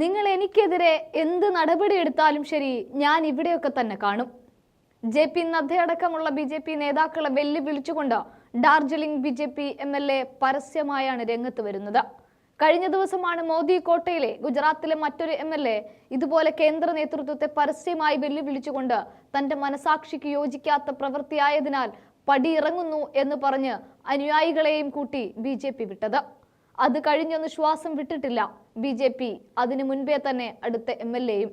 നിങ്ങൾ എനിക്കെതിരെ എന്ത് നടപടി എടുത്താലും ശരി ഞാൻ ഇവിടെയൊക്കെ തന്നെ കാണും. ജെ പി നദ്ദയടക്കമുള്ള ബി ജെ പി നേതാക്കളെ വെല്ലുവിളിച്ചുകൊണ്ട് Darjeeling B J P M L A പരസ്യമായാണ് രംഗത്ത് വരുന്നത്. കഴിഞ്ഞ ദിവസമാണ് മോദി കോട്ടയിലെ ഗുജറാത്തിലെ മറ്റൊരു എം എൽ എ ഇതുപോലെ കേന്ദ്ര നേതൃത്വത്തെ പരസ്യമായി വെല്ലുവിളിച്ചുകൊണ്ട് തന്റെ മനസാക്ഷിക്ക് യോജിക്കാത്ത പ്രവൃത്തിയായതിനാൽ പടിയിറങ്ങുന്നു എന്ന് പറഞ്ഞ് അനുയായികളെയും കൂട്ടി ബി വിട്ടത്. അത് കഴിഞ്ഞൊന്ന് ശ്വാസം വിട്ടിട്ടില്ല. ബി ജെ പി അതിനു മുൻപേ തന്നെ അടുത്ത എം എൽ എയും.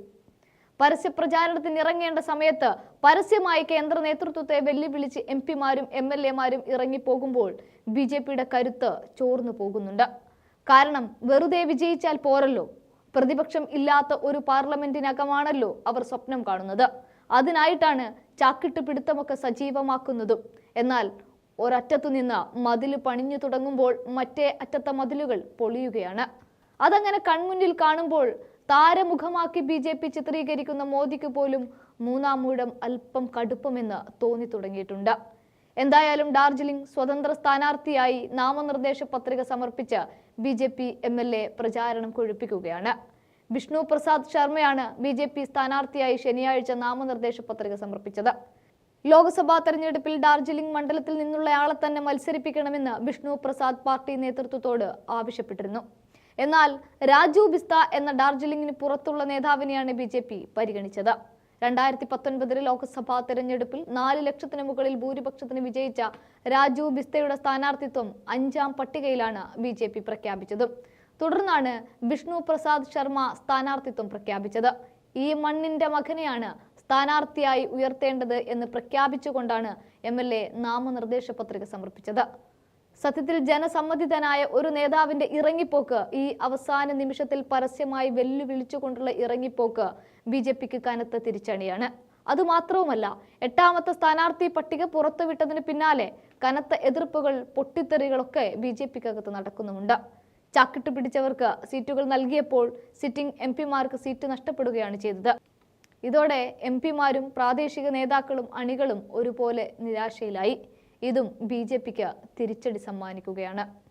പരസ്യപ്രചാരണത്തിന് ഇറങ്ങേണ്ട സമയത്ത് പരസ്യമായി കേന്ദ്ര നേതൃത്വത്തെ വെല്ലുവിളിച്ച് എം പിമാരും എം എൽ എമാരും ഇറങ്ങിപ്പോകുമ്പോൾ ബി ജെ പിയുടെ കരുത്ത് ചോർന്നു പോകുന്നുണ്ട്. കാരണം വെറുതെ വിജയിച്ചാൽ പോരല്ലോ. പ്രതിപക്ഷം ഇല്ലാത്ത ഒരു പാർലമെന്റിനകമാണല്ലോ അവർ സ്വപ്നം കാണുന്നത്. അതിനായിട്ടാണ് ചാക്കിട്ട് പിടുത്തമൊക്കെ സജീവമാക്കുന്നതും. എന്നാൽ ഒരറ്റത്തു നിന്ന് മതിൽ പണിഞ്ഞു തുടങ്ങുമ്പോൾ മറ്റേ അറ്റത്തെ മതിലുകൾ പൊളിയുകയാണ്. അതങ്ങനെ കൺമുന്നിൽ കാണുമ്പോൾ താരമുഖമാക്കി ബി ജെ പി ചിത്രീകരിക്കുന്ന മോദിക്ക് പോലും മൂന്നാം മൂഴം അല്പം കടുപ്പമെന്ന് തോന്നി തുടങ്ങിയിട്ടുണ്ട്. എന്തായാലും ഡാർജിലിംഗ് സ്വതന്ത്ര സ്ഥാനാർത്ഥിയായി നാമനിർദ്ദേശ പത്രിക സമർപ്പിച്ച് B J P M L A പ്രചാരണം കൊഴുപ്പിക്കുകയാണ്. വിഷ്ണു പ്രസാദ് ശർമ്മയാണ് ബി ജെ പി സ്ഥാനാർത്ഥിയായി ശനിയാഴ്ച നാമനിർദ്ദേശ പത്രിക സമർപ്പിച്ചത്. ലോക്സഭാ തെരഞ്ഞെടുപ്പിൽ ഡാർജിലിംഗ് മണ്ഡലത്തിൽ നിന്നുള്ളയാളെ തന്നെ മത്സരിപ്പിക്കണമെന്ന് വിഷ്ണു പ്രസാദ് പാർട്ടി നേതൃത്വത്തോട് ആവശ്യപ്പെട്ടിരുന്നു. എന്നാൽ രാജു ബിസ്ത എന്ന ഡാർജിലിംഗിന് പുറത്തുള്ള നേതാവിനെയാണ് ബി ജെ പി പരിഗണിച്ചത്. രണ്ടായിരത്തി പത്തൊൻപതിലെ ലോക്സഭാ തെരഞ്ഞെടുപ്പിൽ നാല് ലക്ഷത്തിന് മുകളിൽ ഭൂരിപക്ഷത്തിന് വിജയിച്ച രാജു ബിസ്തയുടെ സ്ഥാനാർത്ഥിത്വം അഞ്ചാം പട്ടികയിലാണ് ബി ജെ പി പ്രഖ്യാപിച്ചത്. തുടർന്നാണ് വിഷ്ണു പ്രസാദ് ശർമ്മ സ്ഥാനാർത്ഥിത്വം പ്രഖ്യാപിച്ചത്. ഈ മണ്ണിന്റെ മകനെയാണ് സ്ഥാനാർത്ഥിയായി ഉയർത്തേണ്ടത് എന്ന് പ്രഖ്യാപിച്ചുകൊണ്ടാണ് എം എൽ എ നാമനിർദ്ദേശ പത്രിക സമർപ്പിച്ചത്. സത്യത്തിൽ ജനസമ്മതിതനായ ഒരു നേതാവിന്റെ ഇറങ്ങിപ്പോക്ക് ഈ അവസാന നിമിഷത്തിൽ പരസ്യമായി വെല്ലുവിളിച്ചുകൊണ്ടുള്ള ഇറങ്ങിപ്പോക്ക് ബി ജെ പിക്ക് കനത്ത തിരിച്ചണിയാണ് അതുമാത്രവുമല്ല എട്ടാമത്തെ സ്ഥാനാർത്ഥി പട്ടിക പുറത്തുവിട്ടതിന് പിന്നാലെ കനത്ത എതിർപ്പുകൾ പൊട്ടിത്തെറികളൊക്കെ ബി ജെ പിക്കകത്ത് നടക്കുന്നുമുണ്ട്. ചാക്കിട്ട് പിടിച്ചവർക്ക് സീറ്റുകൾ നൽകിയപ്പോൾ സിറ്റിംഗ് എം പിമാർക്ക് സീറ്റ് നഷ്ടപ്പെടുകയാണ് ചെയ്തത്. ഇതോടെ എം പിമാരും പ്രാദേശിക നേതാക്കളും അണികളും ഒരുപോലെ നിരാശയിലായി. ഇതും ബി തിരിച്ചടി സമ്മാനിക്കുകയാണ്.